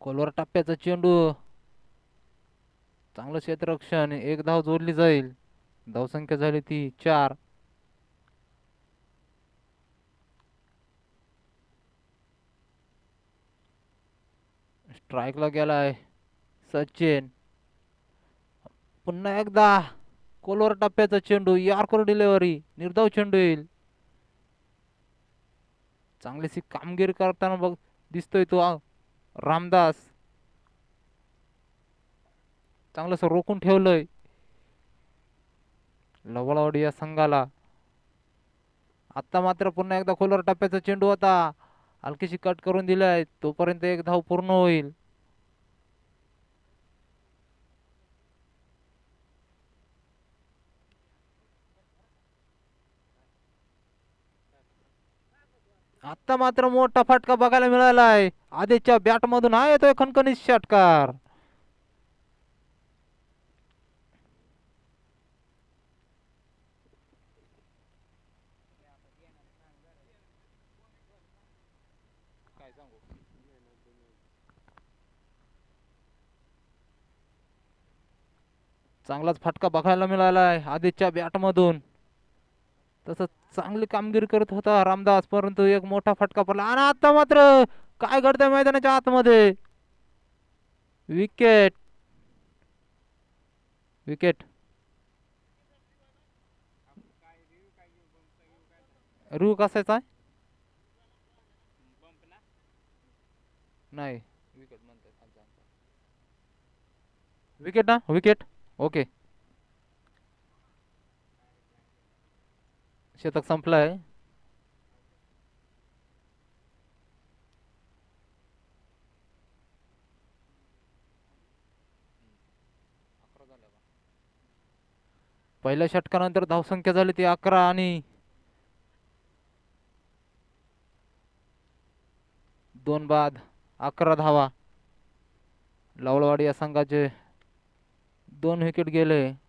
कोलवर टप्प्याचा चेंडू. चांगलं क्षेत्ररक्षण एक धाव जोडली जाईल. धावसंख्या झाली ती चार. स्ट्राईकला गेलाय सचिन. पुन्हा एकदा कोलवर टप्प्याचा चेंडू यार्कर डिलेवरी निर्धाव चेंडू येईल. चांगलीशी कामगिरी करताना बघ दिसतोय तो. रामदास. चांगलंस रोखून ठेवलंय. लवळवाडी या संघाला. आता मात्र पुन्हा एकदा खोलवर टप्प्याचा चेंडू होता. हलकीशी कट करून दिलाय. तोपर्यंत एक धाव पूर्ण होईल. आता मात्र मोठा फटका बघायला मिळालाय. आधीच्या बॅट मधून हा येतोय खणखणीत षटकार. चांगलाच फटका बघायला मिळालाय आधीच्या बॅट मधून. तसं चांगली कामगिरी करत होता रामदास परंतु एक मोठा फटका पडला. आणि आता मात्र काय घडतंय मैदानाच्या आतमध्ये? विकेट विकेट रू कसायचा? आहे नाही विकेट विकेट ना? विकेट ओके शतक संपलंय. पहिल्या षटकानंतर धावसंख्या झाली ती अकरा आणि दोन बाद अकरा धावा. लावळवाडी या संघाचे दोन विकेट गेले.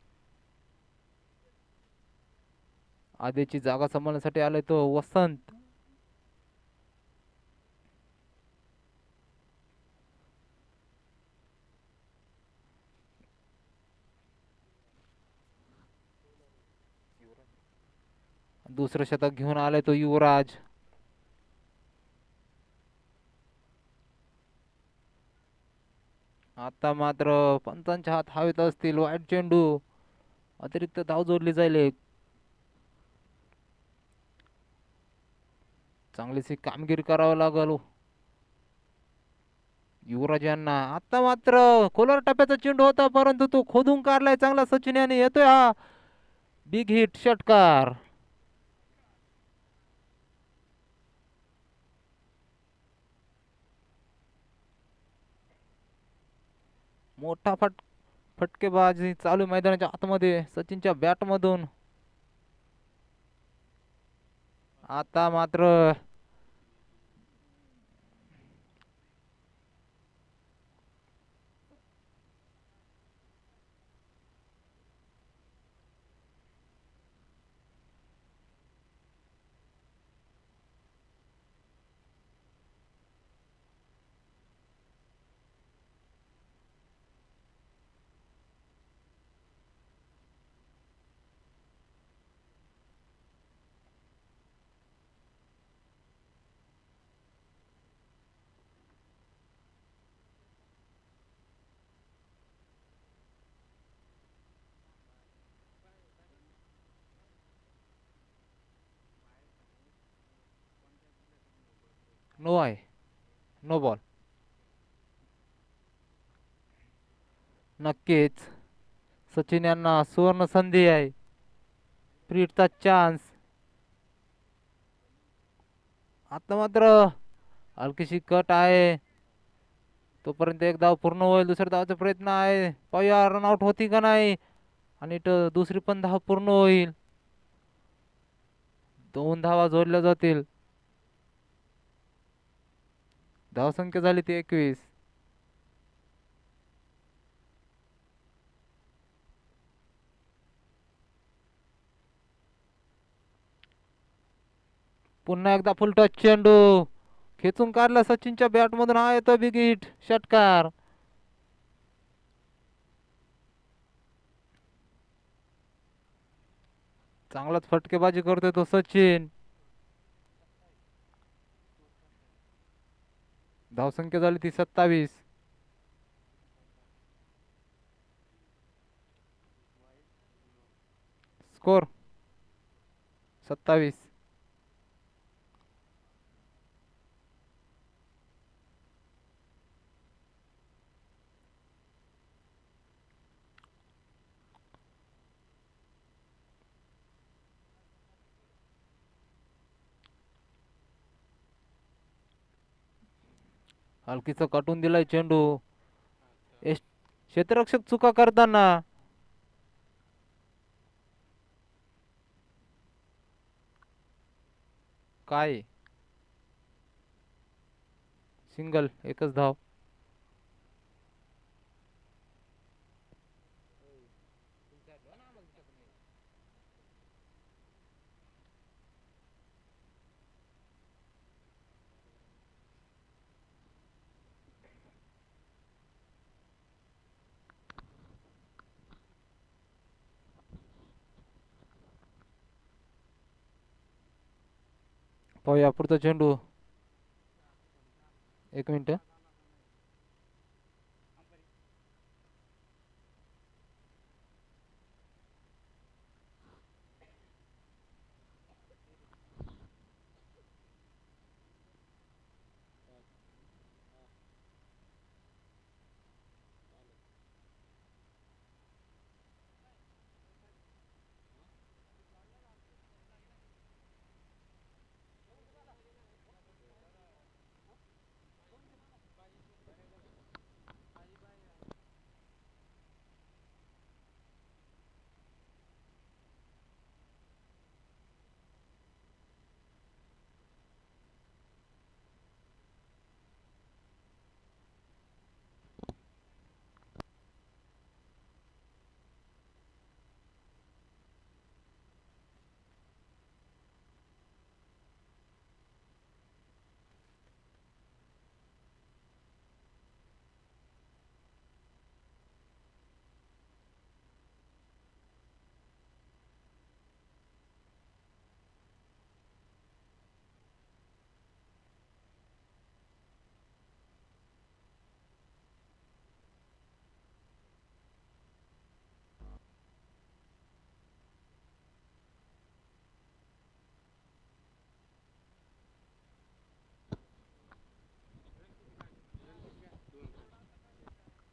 आधीची जागा सांभाळण्यासाठी आलाय तो वसंत. दुसरं शतक घेऊन आलाय तो युवराज. आता मात्र पंचांच्या हात हवेत असतील वाईट चेंडू. अतिरिक्त धाव जोडली जाईल एक. चांगलीशी कामगिरी करावं लागलो हो. युवराज यांना आता मात्र कोलर टप्प्याचा चेंडू होता परंतु तो खोदून काढलाय चांगला सचिन याने येतोय हा. बिग हिट षटकार. मोठा फट फटकेबाजी चालू आहे मैदानाच्या आतमध्ये सचिनच्या बॅट मधून. आता मात्र नो आहे नो बॉल नक्कीच. सचिन यांना सुवर्ण संधी आहे. प्रीटचा चान्स आता मात्र हलकीशी कट आहे. तोपर्यंत एक धाव पूर्ण होईल दुसऱ्या धावाचा प्रयत्न आहे. पाहूया रन आउट होती का नाही? आणि इथं दुसरी पण धाव पूर्ण होईल. दोन धावा जोडल्या जातील. धावसंख्या झाली ती एकवीस. पुन्हा एकदा फुल टच चेंडू. खेचून काढला सचिनच्या बॅटमधून हा येतो बिग षटकार. चांगलाच फटकेबाजी करतोय तो सचिन. धावसंख्या संख्या ती सत्तावीस. स्कोर सत्तावीस. हलकीचं कटून दिलाय चेंडू. एस- क्षेत्ररक्षक चुका करताना. काय? सिंगल एकच धाव. पाहूया पुढचा चेंडू एक मिनिट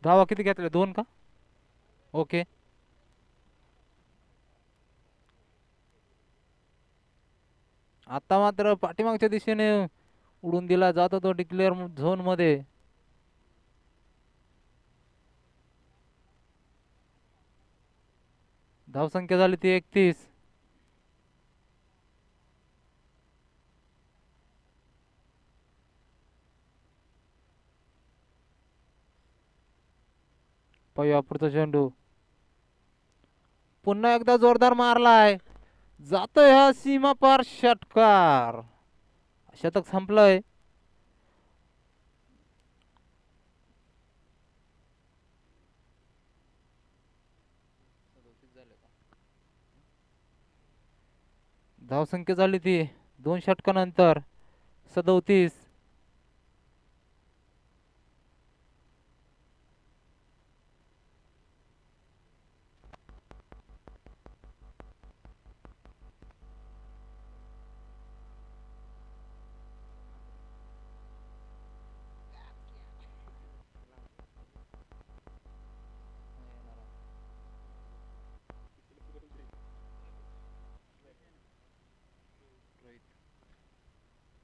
धावा किती घेतल्या? दोन का? ओके. आता मात्र पाठीमागच्या दिशेने उडून दिला जातो तो डिक्लेअर झोनमध्ये. धावसंख्या झाली ती एकतीस. पाहूया चेंडू पुन्हा एकदा जोरदार मारलाय. जातोय हा सीमा पार षटकार. शतक संपलंय. धावसंख्या झाली ती दोन षटकानंतर सदोतीस.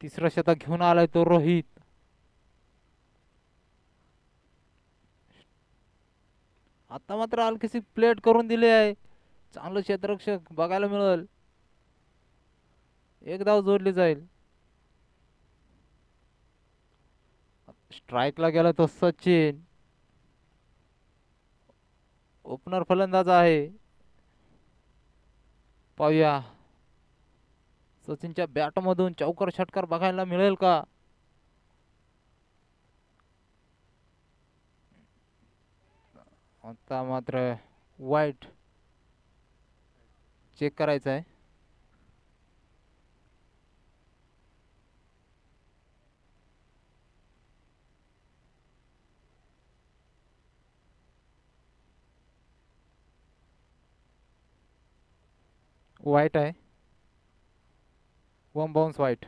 तिसरं शतक घेऊन आलाय तो रोहित. आता मात्र हलकीशी प्लेट करून दिली आहे. चांगलं क्षेत्ररक्षक बघायला मिळेल. एक धाव जोडली जाईल. स्ट्राईकला गेला तो सचिन. ओपनर फलंदाज आहे. पाहूया. सचिनच्या बॅटमधून चौकर षटकार बघायला मिळेल का? आता मात्र वाईट चेक करायचं आहे. वाईट आहे. वन बाउन्स वाईट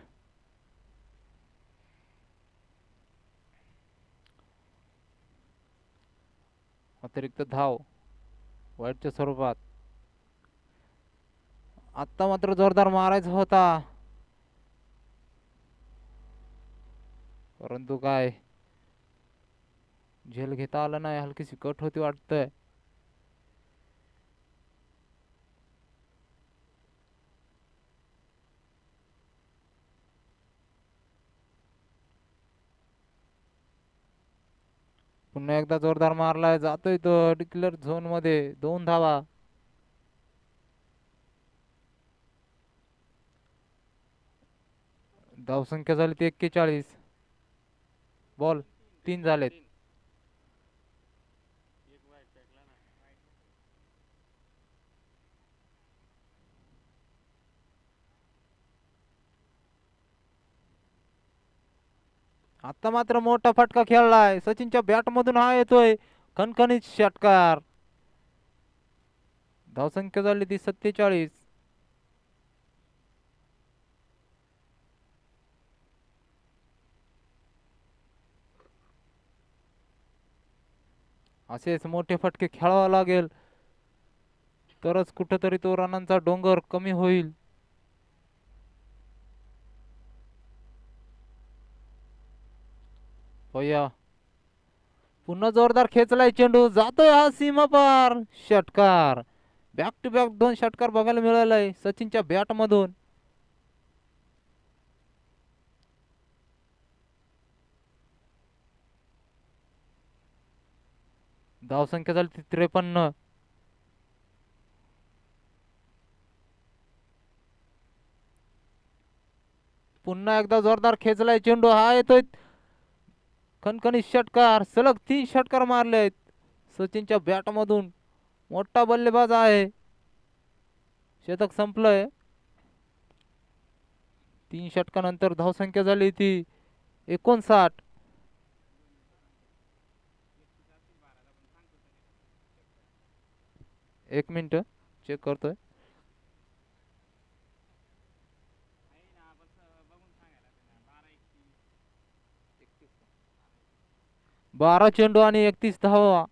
अतिरिक्त धाव वाईटच्या स्वरूपात. आत्ता मात्र जोरदार मारायचा होता. परंतु काय? झेल घेता आलं नाही हलकीशी कट होती वाटतंय. पुन्हा एकदा जोरदार मारलाय. जातोय तो डिक्लेअर झोनमध्ये. दोन धावा. धावसंख्या झाली ती एक्केचाळीस. बॉल तीन झालेत. आता मात्र मोठा फटका खेळलाय. सचिनच्या बॅट मधून हा येतोय. खणखणीत षटकार. धावसंख्या झाली ती सत्तेचाळीस. असेच मोठे फटके खेळावा लागेल. तरच कुठंतरी तो रनांचा डोंगर कमी होईल. होया. पुन्हा जोरदार खेचलाय चेंडू. जातोय हा सीमा पार. षटकार. बॅक टू बॅक दोन षटकार बघायला मिळालाय सचिनच्या बॅट मधून. धावसंख्या झाली ती त्रेपन्न. पुन्हा एकदा जोरदार खेचलाय चेंडू. हा येतोय. खणखणीत षटकार सलग तीन षटकार मारले आहेत सचिनच्या बॅटमधून मोठा बल्लेबाज आहे. शतक संपलंय. तीन षटकानंतर धावसंख्या झाली ती एकोणसाठ. एक मिनिट चेक करतोय. बारा चेंडू आणि एकतीस धावा.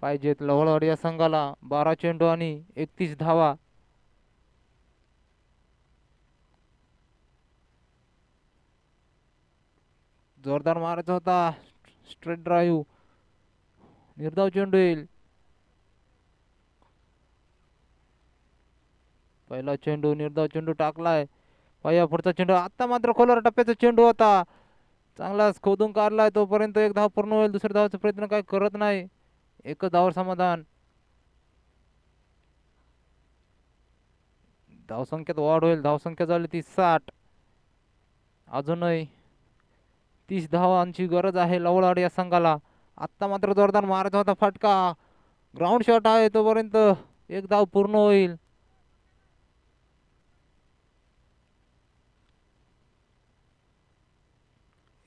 पाहिजेत लवळवाड या संघाला. बारा चेंडू आणि एकतीस धावा. जोरदार मारायचा होता. Straight drive. निर्धाव चेंडू येईल. पहिला चेंडू निर्धाव चेंडू टाकलाय. पहिला पुढचा चेंडू. आता मात्र खोलर टप्प्याचा चेंडू होता. चांगलाच खोदून काढलाय तोपर्यंत एक धाव पूर्ण होईल दुसऱ्या धावाचा प्रयत्न काय करत नाही. एकच धाव समाधान. धावसंख्येत वाढ होईल धावसंख्या झाली ती साठ. अजूनही तीस धावांची गरज आहे लवळाड या संघाला. आत्ता मात्र जोरदार मारायचा होता फटका. ग्राउंड शॉट आहे तोपर्यंत एक धाव पूर्ण होईल.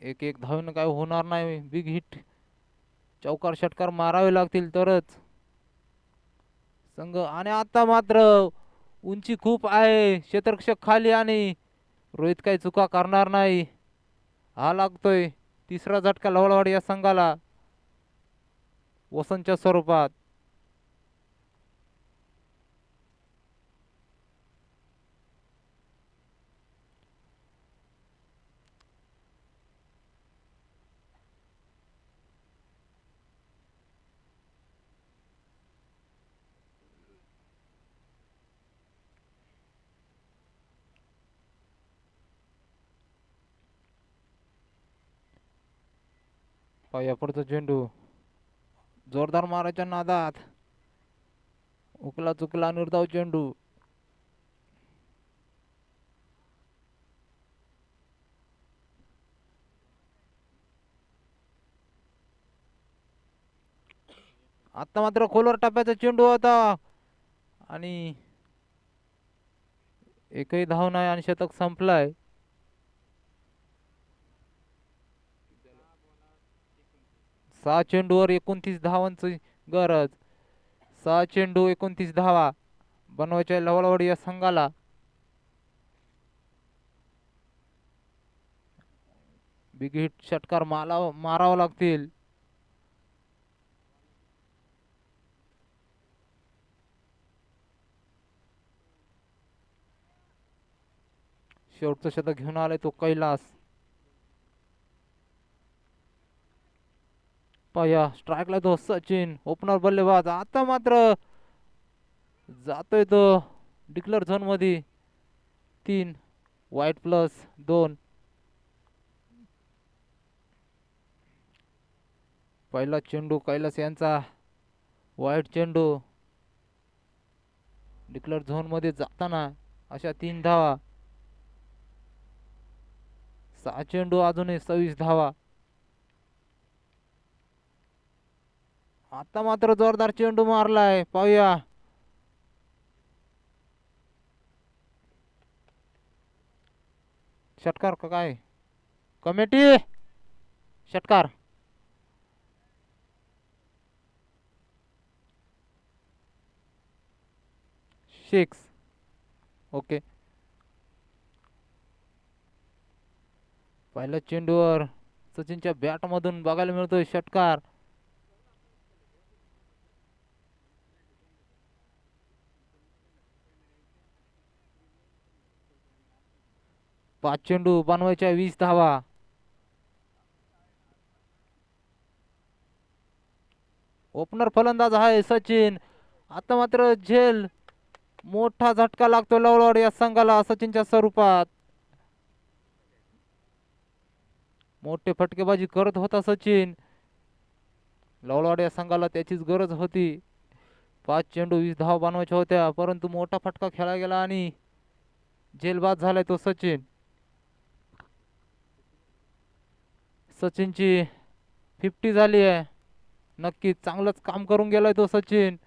एक एक धावेनं काय होणार नाही बिग हिट चौकार षटकार मारावे लागतील तरच. संघ आणि आता मात्र उंची खूप आहे क्षेत्रक्षक खाली आणि रोहित काही चुका करणार नाही. हा लागतोय तिसरा झटका लवळवाड या संघाला. वसंतच्या स्वरूपात. पाहूया पुढचा चेंडू जोरदार मारायच्या नादात. उकला चुकला निर्धाव चेंडू आता मात्र खोलवर टप्प्याचा चेंडू होता. आणि एकही धाव नाही आणि शतक संपलाय. सहा चेंडूवर एकोणतीस धावांची गरज. सहा चेंडू एकोणतीस धावा. बनवायच्या लवळवड या संघाला. बिग हिट षटकार माला मारावा लागतील. शेवटचं शतक घेऊन आलाय तो कैलास. पाया. स्ट्राईकला तो सचिन. ओपनर बल्लेबाज. आता मात्र जातोय तो डिक्लर झोनमध्ये तीन. वाईट प्लस दोन. पहिला चेंडू कैलास यांचा. वाईट चेंडू. डिक्लर झोनमध्ये जाताना अशा तीन धावा. सहा चेंडू अजूनही सव्वीस धावा. आता मात्र जोरदार चेंडू मारलाय. पाहूया. षटकार का काय? कमेटी? षटकार. सिक्स. ओके. पहिल्या चेंडूवर सचिनच्या बॅटमधून बघायला मिळतोय षटकार. पाच चेंडू बनवायच्या वीस धावा ओपनर फलंदाज आहे सचिन. आता मात्र झेल मोठा झटका लागतो लवलवाड या संघाला सचिनच्या स्वरूपात. मोठे फटकेबाजी करत होता सचिन. लवलवाड या संघाला त्याचीच गरज होती. पाच चेंडू वीस धाव बनवायच्या होत्या परंतु मोठा फटका खेळला गेला आणि झेलबाद झालाय तो सचिन. सचिनची फिफ्टी झाली आहे. नक्की चांगलंच काम करून गेलाय तो सचिन.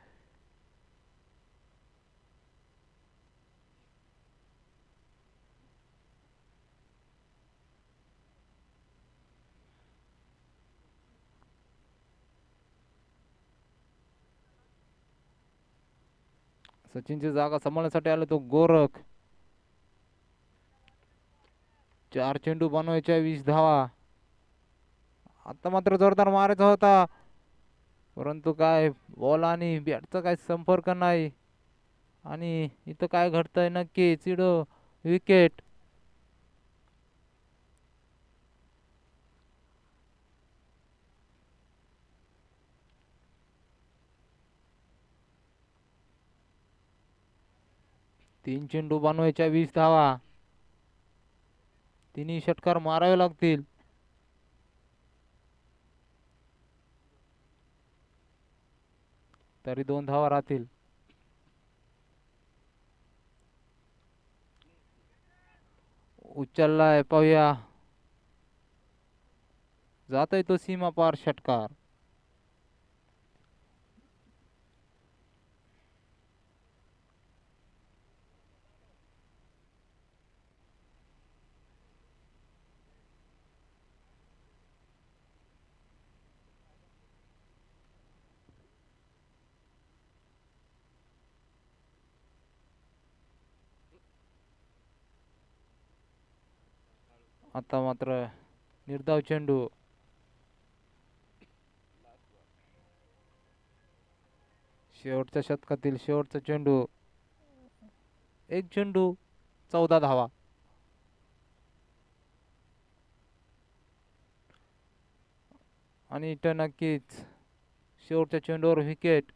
सचिनची जागा सांभाळण्यासाठी आला तो गोरख. चार चेंडू बनवायच्या वीस धावा. आता मात्र जोरदार मारायचा होता. परंतु काय बॉल आणि बॅटचा काय संपर्क नाही. आणि इथं काय घडतंय नक्की? चिड विकेट तीन चेंडू बनवायच्या वीस धावा. तिन्ही षटकार मारावे लागतील. तरी दोन धावा राहतील. उचललाय पाहूया. जातोय तो सीमा पार षटकार. आता मात्र निर्धाव चेंडू. शेवटच्या शतकातील शेवटचा चेंडू. एक चेंडू चौदा धावा. आणि इथं नक्कीच शेवटच्या चेंडूवर विकेट